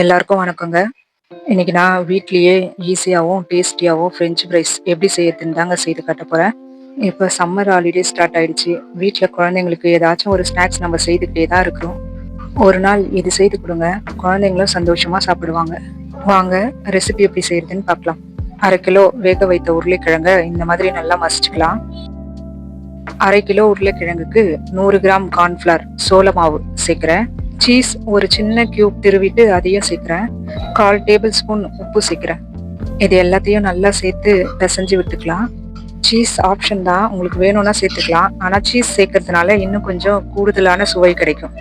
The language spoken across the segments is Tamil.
எல்லாருக்கும் வணக்கங்க. இன்னைக்கு நான் வீட்லேயே ஈஸியாகவும் டேஸ்டியாகவும் ஃப்ரெஞ்ச் ஃப்ரைஸ் எப்படி செய்யறதுன்னு தாங்க செய்து காட்ட போகிறேன் இப்போ சம்மர் ஹாலிடே ஸ்டார்ட் ஆயிடுச்சு. வீட்டில் குழந்தைங்களுக்கு ஏதாச்சும் ஒரு ஸ்நாக்ஸ் நம்ம செய்துக்கிட்டே தான் இருக்கிறோம். ஒரு நாள் இது செய்து கொடுங்க. குழந்தைங்களும் சந்தோஷமாக சாப்பிடுவாங்க. வாங்க ரெசிபி எப்படி செய்யறதுன்னு பார்க்கலாம். அரை கிலோ வேக வைத்த உருளைக்கிழங்க இந்த மாதிரி நல்லா மசிச்சுக்கலாம். அரை கிலோ உருளைக்கிழங்குக்கு நூறு கிராம் கார்ன்ஃப்ளவர் சோள மாவு சேர்க்குறேன். சீஸ் ஒரு சின்ன கியூப் திருவிட்டு அதையும் சேர்க்குறேன். கால் டேபிள் ஸ்பூன் உப்பு சேர்க்குறேன். இது எல்லாத்தையும் நல்லா சேர்த்து பிசைஞ்சு விட்டுக்கலாம். சீஸ் ஆப்ஷன் தான். உங்களுக்கு வேணும்னா சேர்த்துக்கலாம். ஆனால் சீஸ் சேர்க்கறதுனால இன்னும் கொஞ்சம் கூடுதலான சுவை கிடைக்கும்.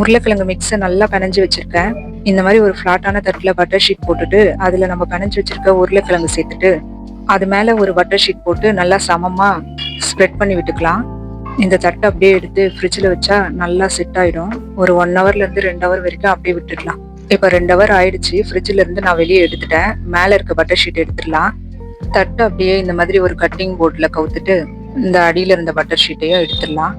உருளைக்கிழங்கு மிக்ஸை நல்லா பிணைஞ்சு வச்சுருக்கேன். இந்த மாதிரி ஒரு ஃப்ளாட்டான தட்டில் பட்டர் ஷீட் போட்டுட்டு அதில் நம்ம பிணைஞ்சு வச்சுருக்க உருளைக்கிழங்கு சேர்த்துட்டு அது மேலே ஒரு பட்டர் ஷீட் போட்டு நல்லா சமமாக ஸ்ப்ரெட் பண்ணி விட்டுக்கலாம். இந்த தட்டை அப்படியே எடுத்து ஃப்ரிட்ஜில் வச்சா நல்லா செட் ஆகிடும் ஒரு ஒன் ஹவர்லேருந்து ரெண்டு ஹவர் வரைக்கும் அப்படியே விட்டுடலாம். இப்போ ரெண்டு ஹவர் ஆயிடுச்சு. ஃப்ரிட்ஜில் இருந்து நான் வெளியே எடுத்துட்டேன். மேலே இருக்க பட்டர் ஷீட் எடுத்துடலாம். தட்டை அப்படியே இந்த மாதிரி ஒரு கட்டிங் போர்டில் கவுத்துட்டு இந்த அடியில் இருந்த பட்டர் ஷீட்டையும் எடுத்துடலாம்.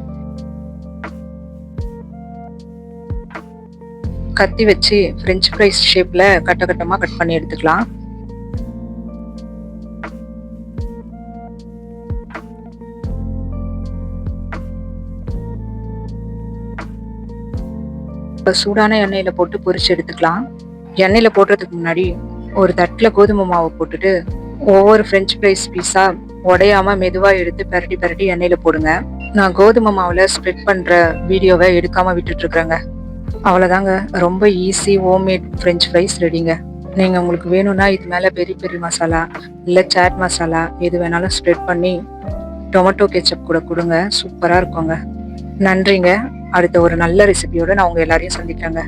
கத்தி வச்சு ஃப்ரெஞ்ச் ஃப்ரைஸ் ஷேப்பில் கட்ட கட்டமாக கட் பண்ணி எடுத்துக்கலாம். இப்போ சூடான எண்ணெயில் போட்டு பொரிச்சு எடுத்துக்கலாம். எண்ணெயில் போடுறதுக்கு முன்னாடி ஒரு தட்டில் கோதுமை மாவு போட்டுட்டு ஒவ்வொரு ஃப்ரெஞ்ச் ஃப்ரைஸ் பீஸா உடையாம மெதுவாக எடுத்து பரட்டி பரட்டி எண்ணெயில் போடுங்க. நான் கோதுமை மாவில் ஸ்ப்ரெட் பண்ணுற வீடியோவை எடுக்காமல் விட்டுட்டு இருக்கிறேங்க அவ்வளோதாங்க ரொம்ப ஈஸி ஹோம்மேட் ஃப்ரெஞ்ச் ஃப்ரைஸ் ரெடிங்க நீங்கள் உங்களுக்கு வேணும்னா இது மேலே பெரி பெரி மசாலா இல்லை சாட் மசாலா எது வேணாலும் ஸ்ப்ரெட் பண்ணி டொமேட்டோ கெச்சப் கூட கொடுங்க. சூப்பராக இருக்குங்க. நன்றிங்க. அடுத்த ஒரு நல்ல ரெசிபியோட நான் உங்க எல்லாரையும் சந்திக்கிறேங்க.